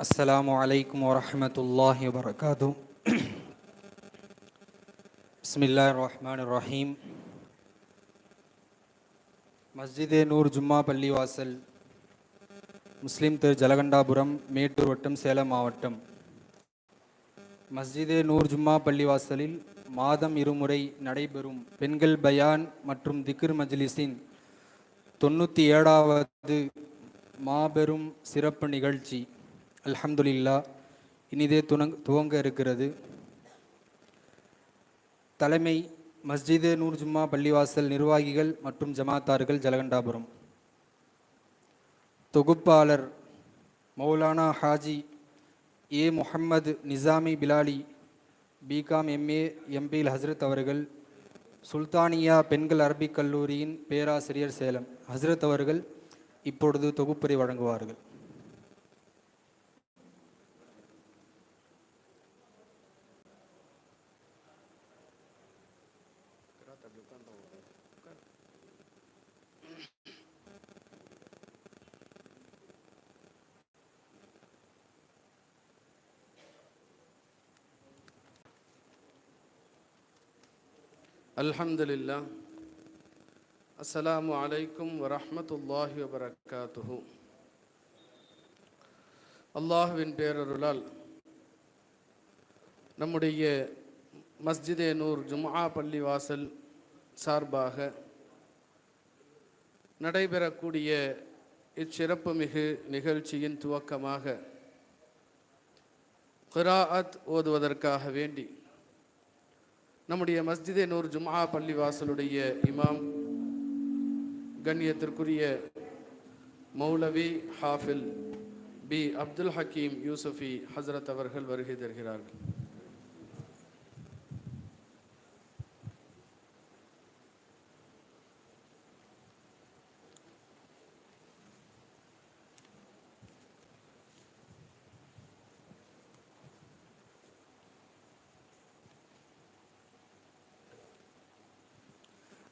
السلام عليكم ورحمة الله وبركاته بسم الله الرحمن الرحيم மஸ்ஜிதே நூர் ஜும்மா பள்ளிவாசல் முஸ்லிம் திரு ஜலகண்டாபுரம் மேட்டூர் வட்டம் சேலம் மாவட்டம் மஸ்ஜிதே நூர் ஜும்மா பள்ளிவாசலில் மாதம் இருமுறை நடைபெறும் பெண்கள் பயான் மற்றும் திக்ர் மஜ்லிஸின் தொண்ணூற்றி ஏழாவது மாபெரும் சிறப்பு நிகழ்ச்சி அல்ஹம்துலில்லா இனிதே துணங் துவங்க இருக்கிறது. தலைமை மஸ்ஜிது நூர் ஜும்மா பள்ளிவாசல் நிர்வாகிகள் மற்றும் ஜமாத்தார்கள் ஜலகண்டாபுரம். தொகுப்பாளர் Maulana Haji A Muhammad Nizami Bilali BCom MA எம்பியில் Hazrat அவர்கள் சுல்தானியா பெண்கள் அரபிக் கல்லூரியின் பேராசிரியர் சேலம். ஹஸ்ரத் அவர்கள் இப்பொழுது தொகுப்புரை வழங்குவார்கள். அல்ஹம்துலில்லா அஸ்ஸலாமு அலைக்கும் வரஹமத்துல்லாஹி வபரகாத்துஹு அல்லாஹுவின் பேரருளால் நம்முடைய மஸ்ஜிதே நூர் ஜுமா பள்ளி வாசல் சார்பாக நடைபெறக்கூடிய இச்சிறப்புமிகு நிகழ்ச்சியின் துவக்கமாக கிராஅத் ஓதுவதற்காக வேண்டி நம்முடைய மஸ்ஜிதே நூர் ஜுமா பள்ளி வாசலுடைய இமாம் கண்ணியத்திற்குரிய மௌலவி ஹாஃபில் பி அப்துல் ஹக்கீம் யூசுஃபி ஹசரத் அவர்கள் வருகை தருகிறார்கள்.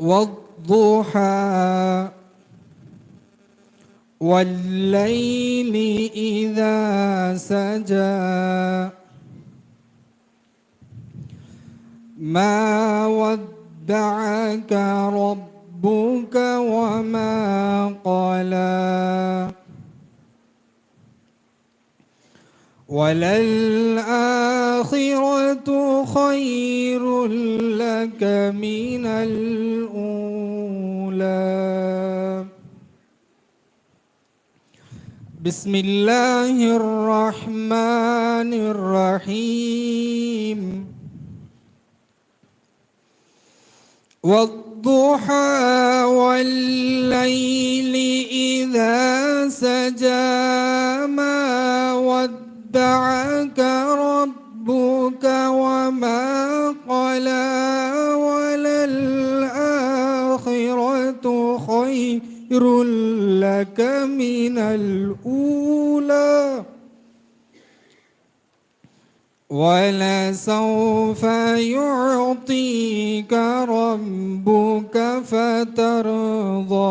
والضحى والليل إذا سجى. ما ودعك ربك وما قلى. وللآخرة خير لك من الأولى. بسم الله الرحمن الرحيم. والضحى والليل إذا سجى ما ودعك ربك وما قلى وللآخرة خير لك من الأولى. ولسوف يعطيك ربك فترضى.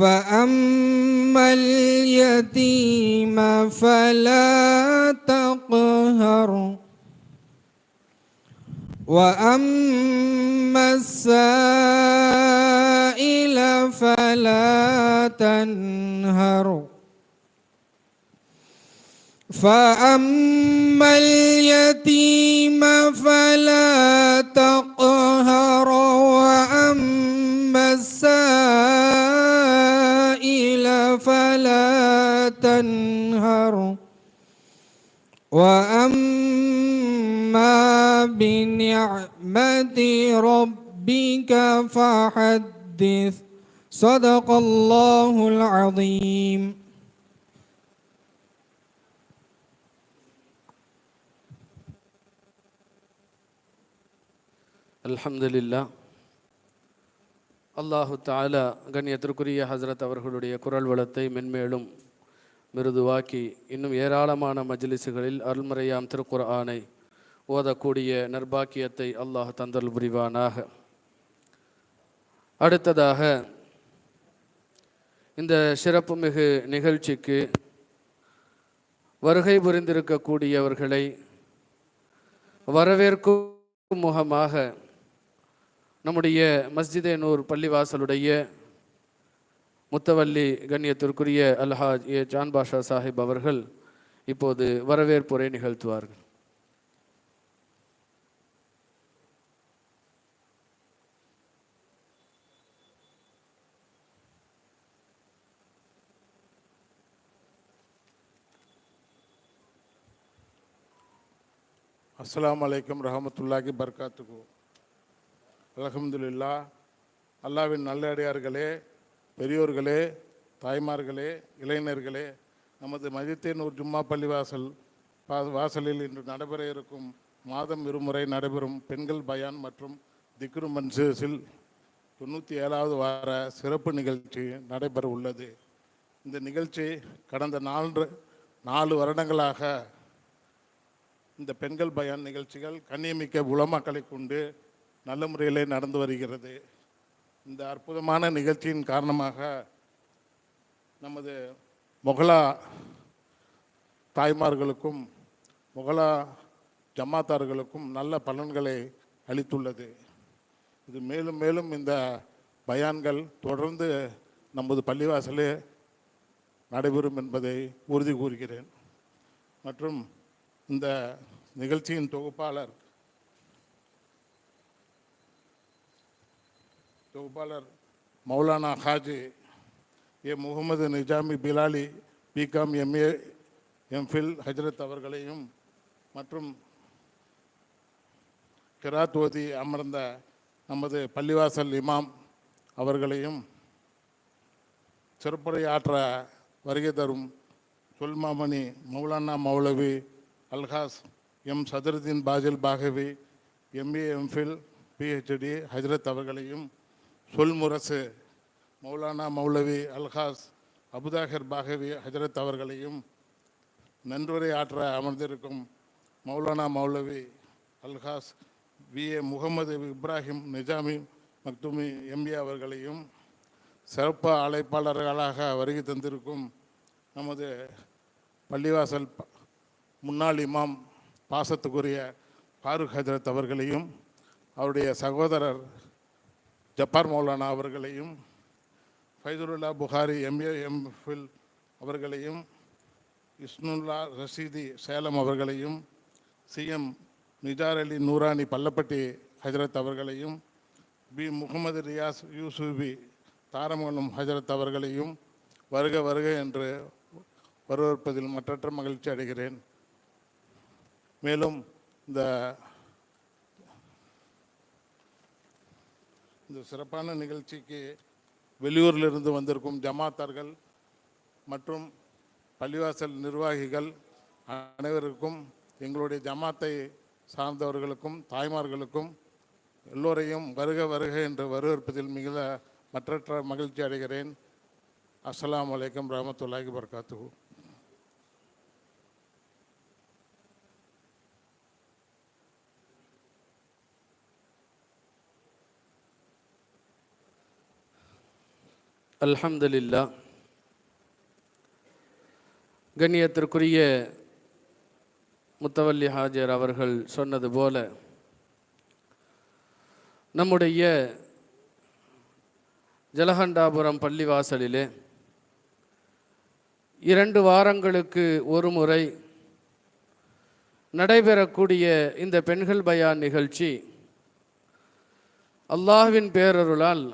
فأما اليتيم فلا تقهر وأما السائل فلا تنهر فأما اليتيم فلا تقهر تنهر وأما بنعمة ربك فحدث صدق الله العظيم அல்ஹம்துலில்லா அல்லாஹு தாலா கண்ணியத்திற்குரிய ஹஸ்ரத் அவர்களுடைய குரல் வளத்தை மென்மேலும் மிருதுவாக்கி இன்னும் ஏராளமான மஜ்லிசுகளில் அருள்முறையாம் திருக்குர்ஆனை ஓதக்கூடிய நர்பாக்கியத்தை அல்லாஹ் தந்தல் புரிவானாக. அடுத்ததாக இந்த சிறப்புமிகு நிகழ்ச்சிக்கு வருகை புரிந்திருக்கக்கூடியவர்களை வரவேற்கும் முகமாக நம்முடைய மஸ்ஜிதே நூர் பள்ளிவாசலுடைய முத்தவல்லி கண்ணியத்திற்குரிய அல்ஹாஜ் ஏ ஜான் பாஷா சாஹிப் அவர்கள் இப்போது வரவேற்புரை நிகழ்த்துவார்கள். அஸ்லாம் அலைக்கும் ரஹமத்துல்லாஹி பர்காத்துக்கு அலகம்துல்லா அல்லாவின் நல்லடியார்களே பெரியோர்களே தாய்மார்களே இளைஞர்களே நமது மதித்தேனூர் ஜும்மா பள்ளிவாசல் வா- வாசலில் இன்று நடைபெற இருக்கும் மாதம் இருமுறை நடைபெறும் பெண்கள் பயான் மற்றும் திக்ரு மன்சூஸில் தொண்ணூற்றி ஏழாவது வார சிறப்பு நிகழ்ச்சி நடைபெற உள்ளது. இந்த நிகழ்ச்சி கடந்த நான்கு நாலு வருடங்களாக இந்த பெண்கள் பயான் நிகழ்ச்சிகள் கண்ணியமிக்க உளமக்களை கொண்டு நல்ல முறையிலே நடந்து வருகிறது. இந்த அற்புதமான நிகழ்ச்சியின் காரணமாக நமது முகலா தாய்மார்களுக்கும் முகலா ஜமாத்தார்களுக்கும் நல்ல பலன்களை அளித்துள்ளது. இது மேலும் மேலும் இந்த பயான்கள் தொடர்ந்து நமது பள்ளிவாசலே நடைபெறும் என்பதை உறுதி கூறுகிறேன். மற்றும் இந்த நிகழ்ச்சியின் தொகுப்பாளர் தொகுப்பாளர் Maulana Haji A Mohammed Nizami Bilali BCom MA MPhil Hazrat அவர்களையும் மற்றும் கிராத் ஓதி அமர்ந்த நமது பள்ளிவாசல் இமாம் அவர்களையும் சிறப்புரை ஆற்ற வருகை தரும் சுல்மாமணி Maulana Maulavi Alhaj M Sadruddin Fazil Baqavi MA MPhil PhD Hazrat அவர்களையும் சொல்முரசு மௌலானா மௌலவி அல்ஹாஸ் அபுதாகர் பாகவி ஹஜரத் அவர்களையும் நன்றுரை ஆற்ற அமர்ந்திருக்கும் Maulana Maulavi Alhaj V. A. Mohammed Ibrahim Nizami Makhdumi MB அவர்களையும் சிறப்பு அழைப்பாளர்களாக வருகை தந்திருக்கும் நமது பள்ளிவாசல் ப- முன்னாள் இமாம் பாசத்துக்குரிய ஃபாரூக் ஹஜரத் அவர்களையும் அவருடைய சகோதரர் ஜப்பார் மௌலானா அவர்களையும் ஃபைதுல்லா புகாரி எம்ஏ எம்ஃபில் அவர்களையும் இஸ்னுல்லா ரஷீதி சேலம் அவர்களையும் சிஎம் நிஜார் அலி நூரானி பள்ளப்பட்டி ஹஜரத் அவர்களையும் பி முகமது ரியாஸ் யூசுபி தாரமங்கலம் ஹஜரத் அவர்களையும் வருக வருக என்று வரவேற்பதில் மற்றற்ற மகிழ்ச்சி அடைகிறேன். மேலும் இந்த இந்த சிறப்பான நிகழ்ச்சிக்கு வெளியூரிலிருந்து வந்திருக்கும் ஜமாத்தார்கள் மற்றும் பள்ளிவாசல் நிர்வாகிகள் அனைவருக்கும் எங்களுடைய ஜமாத்தை சார்ந்தவர்களுக்கும் தாய்மார்களுக்கும் எல்லோரையும் வருக வருக என்று வரவேற்பதில் மிகுந்த மற்றற்ற மகிழ்ச்சி அடைகிறேன். அஸ்லாம் வலைக்கம் ரஹமத்துல்லாஹி வர்காத்து அல்ஹம்துலில்லா கண்ணியத்திற்குரிய முத்தவல்லி ஹாஜர் அவர்கள் சொன்னது போல நம்முடைய ஜலகண்டாபுரம் பள்ளிவாசலிலே இரண்டு வாரங்களுக்கு ஒரு முறை நடைபெறக்கூடிய இந்த பெண்கள் பயான் நிகழ்ச்சி அல்லாஹ்வின் பேரருளால்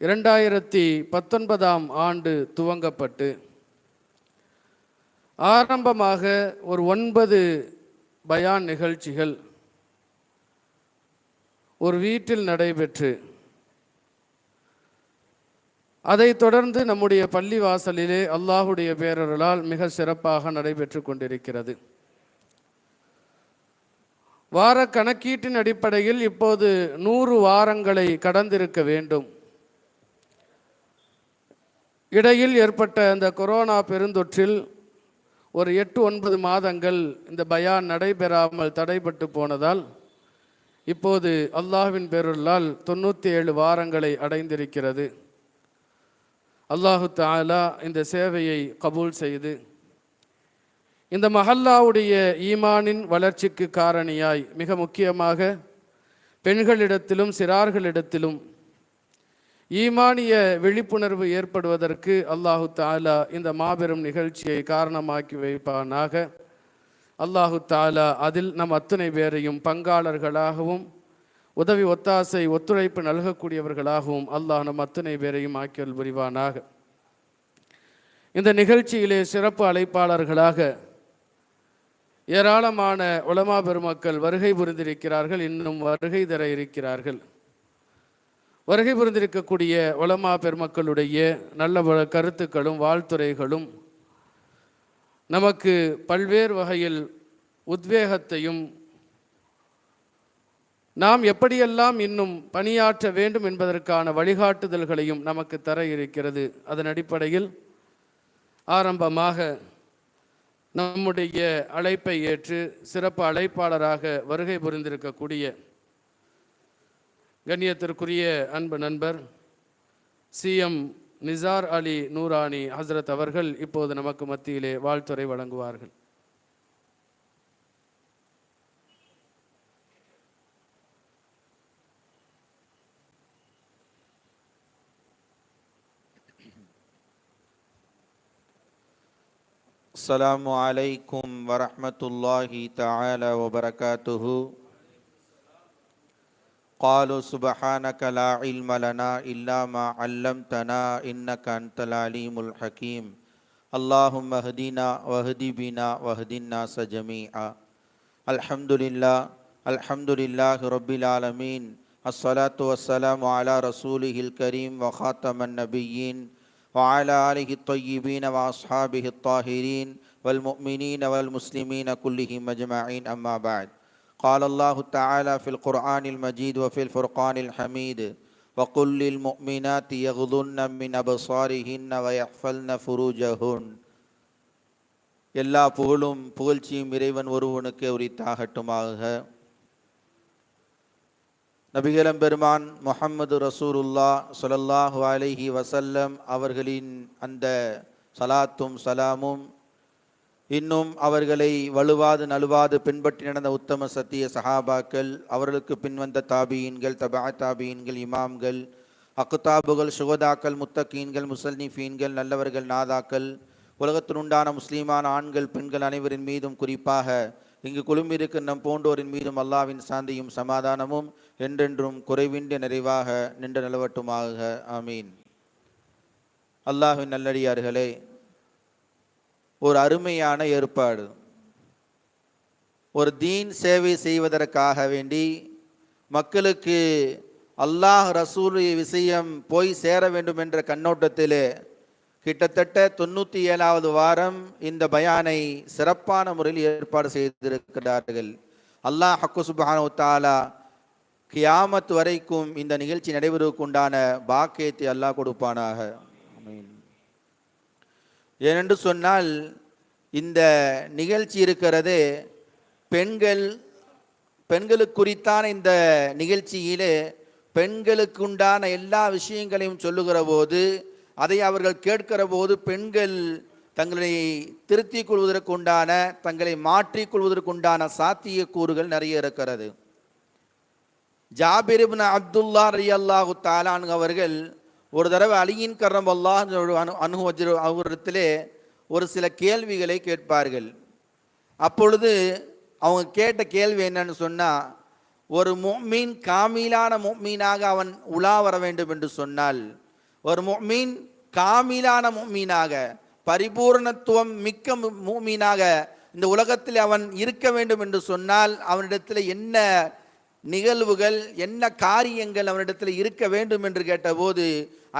இரண்டாயிரத்தி பத்தொன்பதாம் ஆண்டு துவங்கப்பட்டு ஆரம்பமாக ஒரு ஒன்பது பயான் நிகழ்ச்சிகள் ஒரு வீட்டில் நடைபெற்று அதைத் தொடர்ந்து நம்முடைய பள்ளி வாசலிலே அல்லாஹுடைய பேரர்களால் மிக சிறப்பாக நடைபெற்று கொண்டிருக்கிறது. வார கணக்கீட்டின் அடிப்படையில் இப்போது நூறு வாரங்களை கடந்திருக்க வேண்டும். இடையில் ஏற்பட்ட அந்த கொரோனா பெருந்தொற்றில் ஒரு எட்டு ஒன்பது மாதங்கள் இந்த பயான் நடைபெறாமல் தடைபட்டு போனதால் இப்போது அல்லாஹ்வின் பேருள்ளால் தொண்ணூற்றி ஏழு வாரங்களை அடைந்திருக்கிறது. அல்லாஹு தாலா இந்த சேவையை கபூல் செய்து இந்த மஹல்லாவுடைய ஈமானின் வளர்ச்சிக்கு காரணியாய் மிக முக்கியமாக பெண்களிடத்திலும் சிறார்களிடத்திலும் ஈமானிய விழிப்புணர்வு ஏற்படுவதற்கு அல்லாஹு தாலா இந்த மாபெரும் நிகழ்ச்சியை காரணமாக்கி வைப்பானாக. அல்லாஹு தாலா அதில் நம் அத்தனை பேரையும் பங்காளர்களாகவும் உதவி ஒத்தாசை ஒத்துழைப்பு நல்கக்கூடியவர்களாகவும் அல்லாஹ் நம் அத்தனை பேரையும் ஆக்கியல் புரிவானாக. இந்த நிகழ்ச்சியிலே சிறப்பு அழைப்பாளர்களாக ஏராளமான உலமா பெருமக்கள் வருகை புரிந்திருக்கிறார்கள் இன்னும் வருகை தர இருக்கிறார்கள். வருகை புரிந்திருக்கக்கூடிய வளமா பெருமக்களுடைய நல்ல கருத்துக்களும் வாழ்த்துறைகளும் நமக்கு பல்வேறு வகையில் உத்வேகத்தையும் நாம் எப்படியெல்லாம் இன்னும் பணியாற்ற வேண்டும் என்பதற்கான வழிகாட்டுதல்களையும் நமக்கு தர இருக்கிறது. அதன் அடிப்படையில் ஆரம்பமாக நம்முடைய அழைப்பை ஏற்று சிறப்பு அழைப்பாளராக வருகை புரிந்திருக்கக்கூடிய கண்ணியத்திற்குரிய அன்பு நண்பர் சிஎம் நிசார் அலி நூரானி ஹஸ்ரத் அவர்கள் இப்போது நமக்கு மத்தியிலே வாழ்த்துரை வழங்குவார்கள் السلام عليكم ورحمة الله تعالى وبركاته قالوا سبحانك لا علم لنا إلا ما علمتنا إنك أنت العليم الحكيم. اللهم اهدنا واهد بنا واهد الناس جميعا. الحمد لله الحمد لله رب العالمين. الصلاة والسلام على رسوله الكريم وخاتم النبيين وعلى آله الطيبين وأصحابه الطاهرين والمؤمنين والمسلمين كلهم أجمعين. أما بعد قال الله تعالى في القرآن المجيد وفي الفرقان الحميد وقل للمؤمنات يغضن من أبصارهن ويحفظن فروجهن எல்லா புகழும் புகழ்ச்சியும் இறைவன் ஒருவனுக்கு உரித்தாகட்டுமாக நபிகளம் பெருமான் முஹம்மது ரசூலுல்லா ஸல்லல்லாஹு அலைஹி வஸல்லம் அவர்களின் அந்த சலாத்தும் சலாமும் இன்னும் அவர்களை வலுவாது நழுவாது பின்பற்றி நடந்த உத்தம சத்திய சஹாபாக்கள் அவர்களுக்கு பின்வந்த தாபீன்கள் தபா தாபீன்கள் இமாம்கள் அக்குதாபுகள் சுகதாக்கள் முத்தக்கீன்கள் முசல்னிஃபீன்கள் நல்லவர்கள் நாதாக்கள் உலகத்தினுண்டான முஸ்லீமான ஆண்கள் பெண்கள் அனைவரின் மீதும் குறிப்பாக இங்கு குழும்பியிருக்கும் நம் போன்றோரின் மீதும் அல்லாவின் சாந்தியும் சமாதானமும் என்றென்றும் குறைவின்றி நிறைவாக நின்று நிலவட்டுமாக. ஆமீன். அல்லாஹ்வின் நல்லடியார்களே ஒரு அருமையான ஏற்பாடு. ஒரு தீன் சேவை செய்வதற்காக வேண்டி மக்களுக்கு அல்லாஹ் ரசூல் விஷயம் போய் சேர வேண்டும் என்ற கண்ணோட்டத்திலே கிட்டத்தட்ட தொண்ணூற்றி ஏழாவது வாரம் இந்த பயானை சிறப்பான முறையில் ஏற்பாடு செய்திருக்கிறார்கள். அல்லாஹ் ஹக்கு சுபானு தாலா கியாமத் வரைக்கும் இந்த நிகழ்ச்சி நடைபெறுவதற்குண்டான பாக்கியத்தை அல்லாஹ் கொடுப்பானாக. ஏனென்று சொன்னால் இந்த நிகழ்ச்சி இருக்கிறது பெண்கள் பெண்களுக்குறித்தான இந்த நிகழ்ச்சியிலே பெண்களுக்குண்டான எல்லா விஷயங்களையும் சொல்லுகிற போது அதை அவர்கள் கேட்கிற போது பெண்கள் தங்களை திருத்திக் கொள்வதற்குண்டான தங்களை மாற்றிக் கொள்வதற்குண்டான சாத்தியக்கூறுகள் நிறைய இருக்கிறது. ஜாபிர் அப்துல்லா ரியல்லாஹு தாலான் அவர்கள் ஒரு தடவை அலியின் கரம் அல்லாஹ் அனு அவரிடத்திலே ஒரு சில கேள்விகளை கேட்பார்கள். அப்பொழுது அவங்க கேட்ட கேள்வி என்னன்னு சொன்னால் ஒரு மீன் காமிலான மீனாக அவன் உலா வர வேண்டும் என்று சொன்னால் ஒரு மீன் காமிலான மீனாக பரிபூரணத்துவம் மிக்க மொமீனாக இந்த உலகத்தில் அவன் இருக்க வேண்டும் என்று சொன்னால் அவனிடத்தில் என்ன நிகழ்வுகள் என்ன காரியங்கள் அவனிடத்தில் இருக்க வேண்டும் என்று கேட்டபோது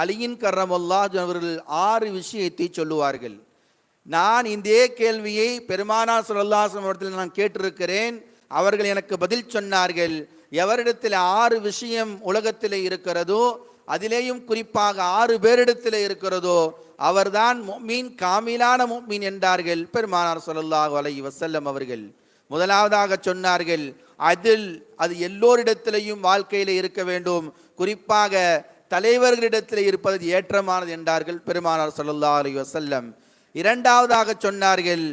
அலியின் கர்ரமுல்லா அவர்கள் ஆறு விஷயத்தை சொல்லுவார்கள். நான் இதே கேள்வியை பெருமானார் ஸல்லல்லாஹு இடத்தில் நான் கேட்டிருக்கிறேன். அவர்கள் எனக்கு பதில் சொன்னார்கள். எவரிடத்தில் ஆறு விஷயம் உலகத்தில் இருக்கிறதோ அதிலேயும் குறிப்பாக ஆறு பேரிடத்தில் இருக்கிறதோ அவர்தான் மீன் காமிலான மீன் என்றார்கள் பெருமானார் சொல்லல்லாஹ் அலை வசல்லம் அவர்கள். முதலாவதாக சொன்னார்கள் அதில் அது எல்லோரிடத்திலையும் வாழ்க்கையில் இருக்க வேண்டும். குறிப்பாக தலைவர்களிடத்தில் இருப்பது ஏற்றமானது என்றார்கள் பெருமானார் சல்லா அலி வசல்லம் இரண்டாவதாக சொன்னார்கள்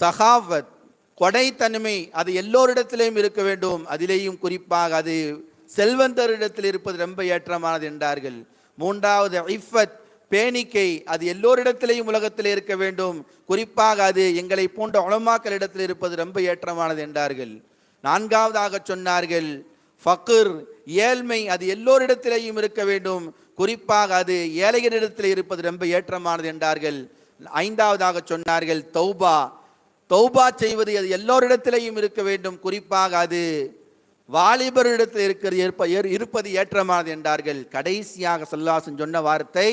சகாவத் கொடைத்தன்மை அது எல்லோரிடத்திலையும் இருக்க வேண்டும். அதிலேயும் குறிப்பாக அது செல்வந்தரிடத்தில் இருப்பது ரொம்ப ஏற்றமானது என்றார்கள். மூன்றாவது ஐஃபத் பேணிக்கை அது எல்லோரிடத்திலேயும் உலகத்தில் இருக்க வேண்டும். குறிப்பாக அது எங்களை போன்ற உலமாக்களிடத்தில் இருப்பது ரொம்ப ஏற்றமானது என்றார்கள். நான்காவதாக சொன்னார்கள் ஃபக்குர் ஏழ்மை அது எல்லோரிடத்திலேயும் இருக்க வேண்டும். குறிப்பாக அது ஏழையரிடத்தில் இருப்பது ரொம்ப ஏற்றமானது என்றார்கள். ஐந்தாவதாக சொன்னார்கள் தௌபா தௌபா செய்வது அது எல்லோரிடத்திலேயும் இருக்க வேண்டும். குறிப்பாக அது வாலிபரிடத்தில் இருக்கிறது இருப்ப இருப்பது ஏற்றமானது என்றார்கள். கடைசியாக சொல்லாசன் சொன்ன வார்த்தை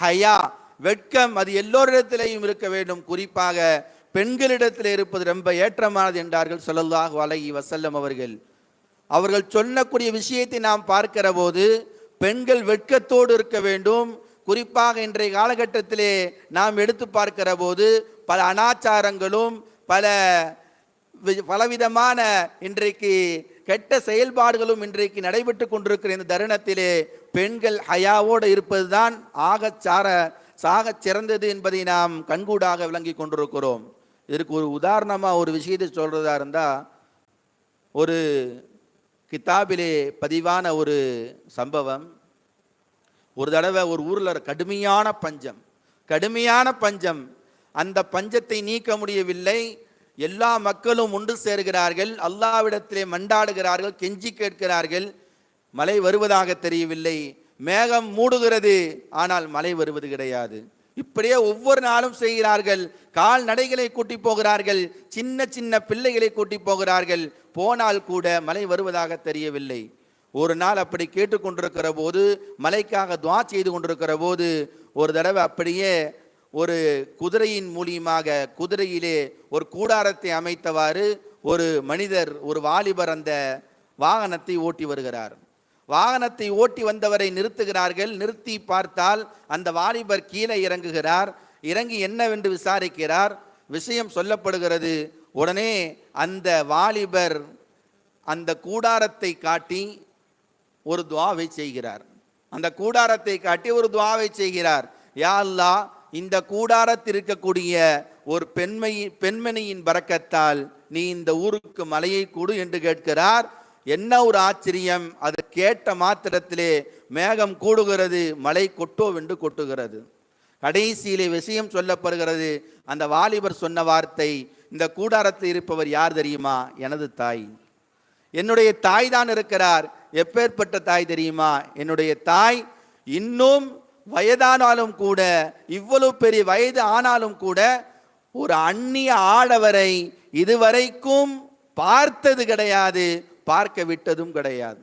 ஹயா வெட்கம் அது எல்லோரிடத்திலேயும் இருக்க வேண்டும். குறிப்பாக பெண்களிடத்தில் இருப்பது ரொம்ப ஏற்றமானது என்றார்கள் ஸல்லல்லாஹு அலகி வசல்லம் அவர்கள். அவர்கள் சொல்லக்கூடிய விஷயத்தை நாம் பார்க்கிற போது பெண்கள் வெட்கத்தோடு இருக்க வேண்டும். குறிப்பாக இன்றைய காலகட்டத்திலே நாம் எடுத்து பார்க்கிற போது பல அனாச்சாரங்களும் பல வி- பலவிதமான இன்றைக்கு கெட்ட செயல்பாடுகளும் இன்றைக்கு நடைபெற்று கொண்டிருக்கிற இந்த தருணத்திலே பெண்கள் ஹயாவோடு இருப்பதுதான் ஆகச் சார சாகச் சிறந்தது என்பதை நாம் கண்கூடாக விளங்கி கொண்டிருக்கிறோம். இதற்கு ஒரு உதாரணமாக ஒரு விஷயத்தை சொல்கிறதா இருந்தால் ஒரு கிதாபிலே பதிவான ஒரு சம்பவம். ஒரு தடவை ஒரு ஊரில் கடுமையான பஞ்சம். கடுமையான பஞ்சம். அந்த பஞ்சத்தை நீக்க முடியவில்லை. எல்லா மக்களும் ஒன்று சேர்கிறார்கள். அல்லாவிடத்திலே மண்டாடுகிறார்கள் கெஞ்சி கேட்கிறார்கள். மழை வருவதாக தெரியவில்லை. மேகம் மூடுகிறது ஆனால் மழை வருவது கிடையாது. இப்படியே ஒவ்வொரு நாளும் செய்கிறார்கள். கால்நடைகளை கூட்டி போகிறார்கள். சின்ன சின்ன பிள்ளைகளை கூட்டி போகிறார்கள். போனால் கூட மழை வருவதாக தெரியவில்லை. ஒரு நாள் அப்படி கேட்டுக்கொண்டிருக்கிற போது மலைக்காக துவா செய்து கொண்டிருக்கிற போது ஒரு தடவை அப்படியே ஒரு குதிரையின் மூலியமாக குதிரையிலே ஒரு கூடாரத்தை அமைத்தவாறு ஒரு மனிதர் ஒரு வாலிபர் அந்த வாகனத்தை ஓட்டி வருகிறார். வாகனத்தை ஓட்டி வந்தவரை நிறுத்துகிறார்கள். நிறுத்தி பார்த்தால் அந்த வாலிபர் கீழே இறங்குகிறார். இறங்கி என்னவென்று விசாரிக்கிறார். விஷயம் சொல்லப்படுகிறது. உடனே அந்த வாலிபர் அந்த கூடாரத்தை காட்டி ஒரு துவாவை செய்கிறார். அந்த கூடாரத்தை காட்டி ஒரு துவாவை செய்கிறார். யா அல்லா இந்த கூடாரத்தில் இருக்கக்கூடிய ஒரு பெண்மை பெண்மணியின் பறக்கத்தால் நீ இந்த ஊருக்கு மலையை கூடு என்று கேட்கிறார். என்ன ஒரு ஆச்சரியம்? அது கேட்ட மாத்திரத்திலே மேகம் கூடுகிறது மழை கொட்டோவென்று கொட்டுகிறது. கடைசியிலே விஷயம் சொல்லப்படுகிறது அந்த வாலிபர் சொன்ன வார்த்தை இந்த கூடாரத்தில் இருப்பவர் யார் தெரியுமா? எனது தாய். என்னுடைய தாய் தான் இருக்கிறார். எப்பேற்பட்ட தாய் தெரியுமா? என்னுடைய தாய் இன்னும் வயதானாலும் கூட இவ்வளவு பெரிய வயது ஆனாலும் கூட ஒரு அந்நிய ஆடவரை இதுவரைக்கும் பார்த்தது கிடையாது. பார்க்க விட்டதும் கிடையாது.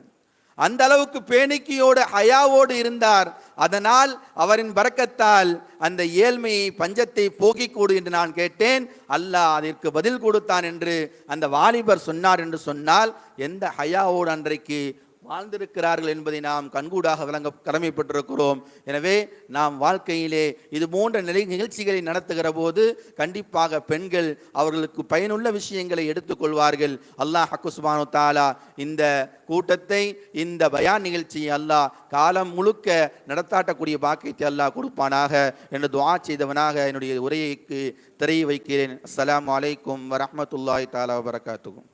அந்த அளவுக்கு பேணிக்கையோடு ஹயாவோடு இருந்தார். அதனால் அவரின் பறக்கத்தால் அந்த ஏழ்மையை பஞ்சத்தை போக்கிக் கூடு என்று நான் கேட்டேன். அல்லாஹ் அதற்கு பதில் கொடுத்தான் என்று அந்த வாலிபர் சொன்னார் என்று சொன்னால் எந்த ஹயாவோடு அன்றைக்கு வாழ்ந்திருக்கிறார்கள் என்பதை நாம் கண்கூடாக விளங்க கடமைப்பட்டிருக்கிறோம். எனவே நாம் வாழ்க்கையிலே இது போன்ற நிலை நிகழ்ச்சிகளை நடத்துகிற போது கண்டிப்பாக பெண்கள் அவர்களுக்கு பயனுள்ள விஷயங்களை எடுத்துக்கொள்வார்கள் அல்லாஹ் ஹக்குஸ்மானு தாலா இந்த கூட்டத்தை இந்த பயான் நிகழ்ச்சியை அல்லாஹ் காலம் முழுக்க நடத்தாட்டக்கூடிய பாக்கியத்தை அல்லாஹ் கொடுப்பானாக என்று துவா செய்தவனாக என்னுடைய உரையைக்கு திரையை வைக்கிறேன். அஸ்லாம் அலைக்கும் வரமத்துல்லாய் தாலா வரகாத்துக்கும்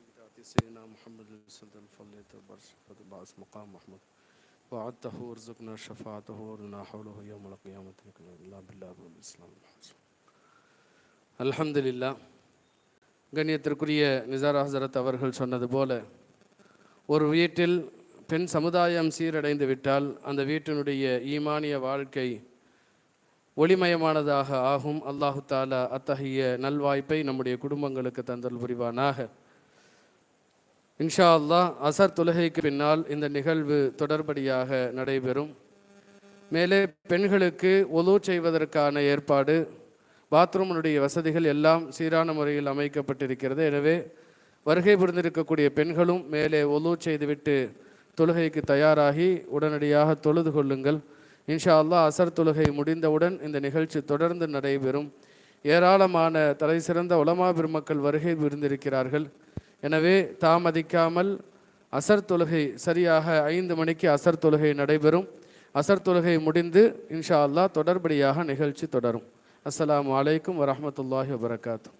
سيدنا محمد صلى الله عليه بعث مقام محمد وعدته وارزقنا شفاعته ورنا حوله يوم القيامة لا بالله والإسلام அல்ஹம்துலில்லா கண்ணியத்திற்குரிய நிசார் ஹசரத் அவர்கள் சொன்னது போல ஒரு வீட்டில் பெண் சமுதாயம் சீரடைந்து விட்டால் அந்த வீட்டினுடைய ஈமானிய வாழ்க்கை ஒளிமயமானதாக ஆகும் அல்லாஹு தாலா அத்தகைய நல்வாய்ப்பை நம்முடைய குடும்பங்களுக்கு தந்தல் புரிவானாக இன்ஷா அல்லா அசர் தொழுகைக்கு பின்னால் இந்த நிகழ்வு தொடர்படியாக நடைபெறும். மேலே பெண்களுக்கு ஒலு செய்வதற்கான ஏற்பாடு பாத்ரூமினுடைய வசதிகள் எல்லாம் சீரான முறையில் அமைக்கப்பட்டிருக்கிறது. எனவே வருகை புரிந்திருக்கக்கூடிய பெண்களும் மேலே ஒலு செய்துவிட்டு தொழுகைக்கு தயாராகி உடனடியாக தொழுது கொள்ளுங்கள். இன்ஷா அல்லாஹ் அசர் தொழுகை முடிந்தவுடன் இந்த நிகழ்ச்சி தொடர்ந்து நடைபெறும். ஏராளமான தலை சிறந்த உலமா பெருமக்கள் வருகை புரிந்திருக்கிறார்கள். எனவே தாமதிக்காமல் அசர் தொழுகை சரியாக ஐந்து மணிக்கு அசர் தொழுகை நடைபெறும். அசர் தொழுகை முடிந்து இன்ஷா அல்லாஹ் தொடர்படியாக நிகழ்ச்சி தொடரும். அஸ்லாம் அலைக்கும் வரமத்துல்லாஹி வபரகாத்தூ